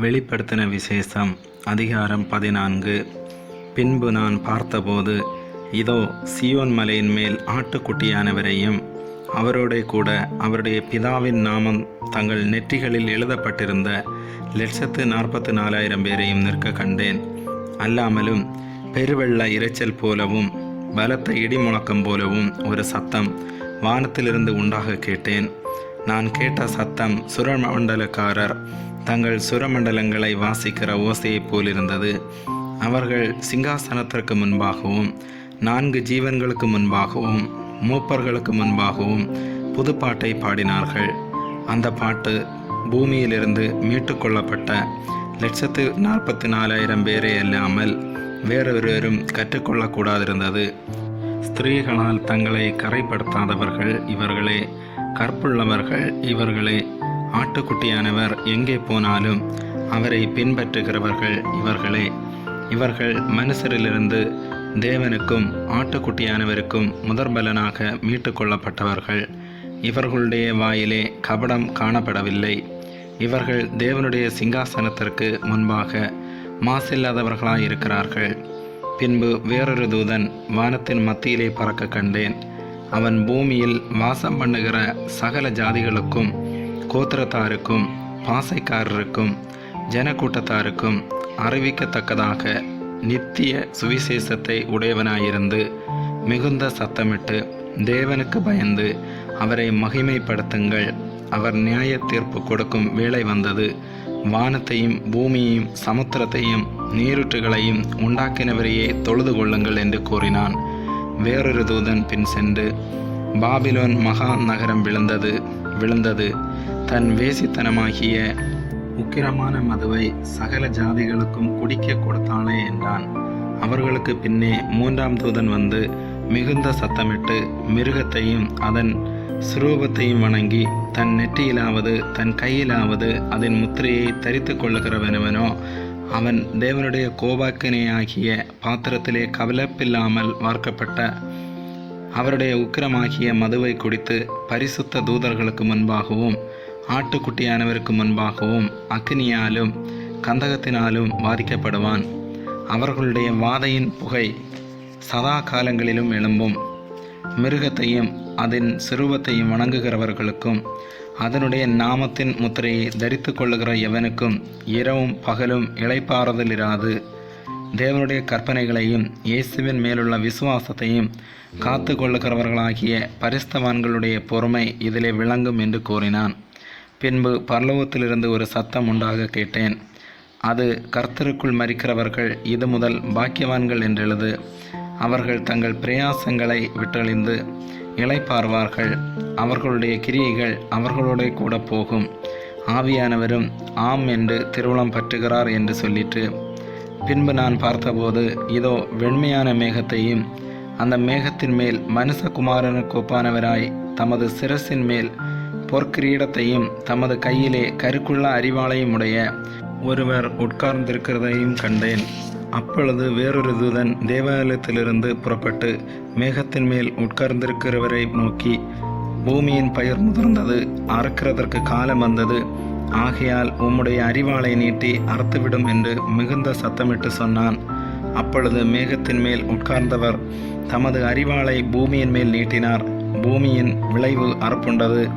வெளிப்படுத்தின விசேஷம் அதிகாரம் பதினான்கு. பின்பு நான் பார்த்தபோது இதோ சியோன் மலையின் மேல் ஆட்டுக்குட்டியானவரையும் அவரோட கூட அவருடைய பிதாவின் நாமம் தங்கள் நெற்றிகளில் எழுதப்பட்டிருந்த லட்சத்து நாற்பத்து நாலாயிரம் பேரையும் நிற்க கண்டேன். அல்லாமலும் பெருவெள்ள இரைச்சல் போலவும் பலத்த இடி முழக்கம் போலவும் ஒரு சத்தம் வானத்திலிருந்து உண்டாக கேட்டேன். நான் கேட்ட சத்தம் சுரமண்டலக்காரர் தங்கள் சுரமண்டலங்களை வாசிக்கிற ஓசையைப் போலிருந்தது. அவர்கள் சிங்காசனத்திற்கு முன்பாகவும் நான்கு ஜீவன்களுக்கு முன்பாகவும் மூப்பர்களுக்கு முன்பாகவும் புதுப்பாட்டை பாடினார்கள். அந்த பாட்டு பூமியிலிருந்து மீட்டுக்கொள்ளப்பட்ட லட்சத்து நாற்பத்தி நாலாயிரம் பேரே இல்லாமல் வேறொருவரும் கற்றுக்கொள்ளக்கூடாதிருந்தது. ஸ்திரீகளால் தங்களை கரைப்படுத்தாதவர்கள் இவர்களே. கற்புள்ளவர்கள் இவர்களே ஆட்டுக்குட்டியானவர் எங்கே போனாலும் அவரை பின்பற்றுகிறவர்கள் இவர்களே. இவர்கள் மனுஷரிலிருந்து தேவனுக்கும் ஆட்டுக்குட்டியானவருக்கும் முதற்பலனாக மீட்டு கொள்ளப்பட்டவர்கள். இவர்களுடைய வாயிலே கபடம் காணப்படவில்லை. இவர்கள் தேவனுடைய சிங்காசனத்திற்கு முன்பாக மாசில்லாதவர்களாயிருக்கிறார்கள். பின்பு வேறொரு தூதன் வானத்தின் மத்தியிலே பறக்க கண்டேன். அவன் பூமியில் வாசம் பண்ணுகிற சகல ஜாதிகளுக்கும் கோத்திரத்தாருக்கும் பாசைக்காரருக்கும் ஜனக்கூட்டத்தாருக்கும் அறிவிக்கத்தக்கதாக நித்திய சுவிசேஷத்தை உடையவனாயிருந்து மிகுந்த சத்தமிட்டு தேவனுக்கு பயந்து அவரை மகிமைப்படுத்துங்கள். அவர் நியாய தீர்ப்பு கொடுக்கும் வேலை வந்தது. வானத்தையும் பூமியையும் சமுத்திரத்தையும் நீருற்றுகளையும் உண்டாக்கினவரையே தொழுது கொள்ளுங்கள் என்று கூறினான். வேறொரு தூதன் பின் சென்று பாபிலோன் மகா நகரம் விழுந்தது விழுந்தது. தன் வேசித்தனமாகிய உக்கிரமான மதுவை சகல ஜாதிகளுக்கும் குடிக்க கொடுத்தானே என்றான். அவர்களுக்கு பின்னே மூன்றாம் தூதன் வந்து மிகுந்த சத்தமிட்டு மிருகத்தையும் அதன் சுரூபத்தையும் வணங்கி தன் நெற்றியிலாவது தன் கையிலாவது அதன் முத்திரையை தரித்து கொள்ளுகிறவனவனோ அவன் தேவனுடைய கோபாக்கினையாகிய பாத்திரத்திலே கவலப்பில்லாமல் வார்க்கப்பட்ட அவருடைய உக்கிரமாகிய மதுவை குடித்து பரிசுத்த தூதர்களுக்கு முன்பாகவும் ஆட்டுக்குட்டியானவருக்கு முன்பாகவும் அக்னியாலும் கந்தகத்தினாலும் வாதிக்கப்படுவான். அவர்களுடைய வாதையின் புகை சதா காலங்களிலும் எழும்பும். மிருகத்தையும் அதன் சிறுவத்தையும் வணங்குகிறவர்களுக்கும் அதனுடைய நாமத்தின் முத்திரையை தரித்து கொள்ளுகிற எவனுக்கும் இரவும் பகலும் இளைப்பாறுதல் இராது தேவனுடைய கற்பனைகளையும் இயேசுவின் மேலுள்ள விசுவாசத்தையும் காத்து கொள்ளுகிறவர்களாகிய பரிஸ்தவான்களுடைய பொறுமை இதிலே விளங்கும் என்று கூறினான். பின்பு பரலோகத்திலிருந்து ஒரு சத்தம் உண்டாக கேட்டேன். அது கர்த்தருக்குள் மறிக்கிறவர்கள் இது முதல் பாக்கியவான்கள் என்றெழுது. அவர்கள் தங்கள் பிரயாசங்களை விட்டழிந்து இழைப்பார்வார்கள் அவர்களுடைய கிரியைகள் அவர்களோட கூட போகும். ஆவியானவரும் ஆம் என்று திருவுளம் பற்றுகிறார் என்று சொல்லிற்று. பின்பு நான் பார்த்தபோது இதோ வெண்மையான மேகத்தையும் அந்த மேகத்தின் மேல் மனுஷகுமாரனுக்கு ஒப்பானவராய் தமது சிரசின் மேல் பொற்கிரீடத்தையும் தமது கையிலே கருக்குள்ள அறிவாளையும் உடைய ஒருவர் உட்கார்ந்திருக்கிறதையும் கண்டேன். அப்பொழுது வேறொரு தூதன் தேவாலயத்திலிருந்து புறப்பட்டு மேகத்தின் மேல் உட்கார்ந்திருக்கிறவரை நோக்கி பூமியின் பயிர் முதிர்ந்தது அறுக்கிறதற்கு காலம் வந்தது. ஆகையால் உம்முடைய அறிவாளை நீட்டி அறுத்துவிடும் என்று மிகுந்த சத்தமிட்டு சொன்னான். அப்பொழுது மேகத்தின் மேல் உட்கார்ந்தவர் தமது அறிவாளை பூமியின் மேல் நீட்டினார். பூமியின் விளைவு அறுப்புண்டது.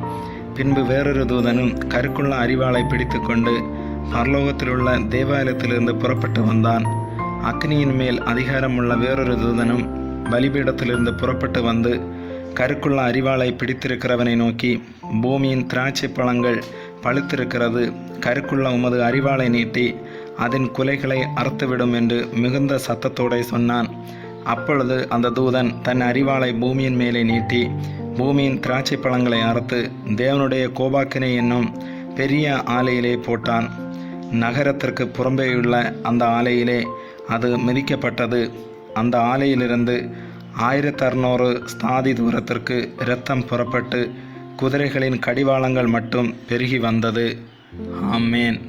பின்பு வேறொரு தூதனும் கருக்குள்ள அறிவாளை பிடித்துக்கொண்டு பரலோகத்திலுள்ள தேவாலயத்திலிருந்து புறப்பட்டு வந்தான். அக்னியின் மேல் அதிகாரமுள்ள வேறொரு தூதனும் பலிபீடத்திலிருந்து புறப்பட்டு வந்து கருக்குள்ள அறிவாளை பிடித்திருக்கிறவனை நோக்கி பூமியின் திராட்சை பழங்கள் பழுத்திருக்கிறது. கருக்குள்ள உமது அறிவாளை நீட்டி அதன் குலைகளை அறுத்துவிடும் என்று மிகுந்த சத்தத்தோடு சொன்னான். அப்பொழுது அந்த தூதன் தன் அறிவாளை பூமியின் மேலே நீட்டி பூமியின் திராட்சை பழங்களை அறுத்து தேவனுடைய கோபாக்கினை என்னும் பெரிய ஆலையிலே போட்டான். நகரத்திற்கு புறம்பேயுள்ள அந்த ஆலையிலே அது மிதிக்கப்பட்டது. அந்த ஆலையிலிருந்து ஆயிரத்தி அறுநூறு ஸ்தாதி தூரத்திற்கு இரத்தம் புறப்பட்டு குதிரைகளின் கடிவாளங்கள் மட்டும் பெருகி வந்தது. ஆமேன்.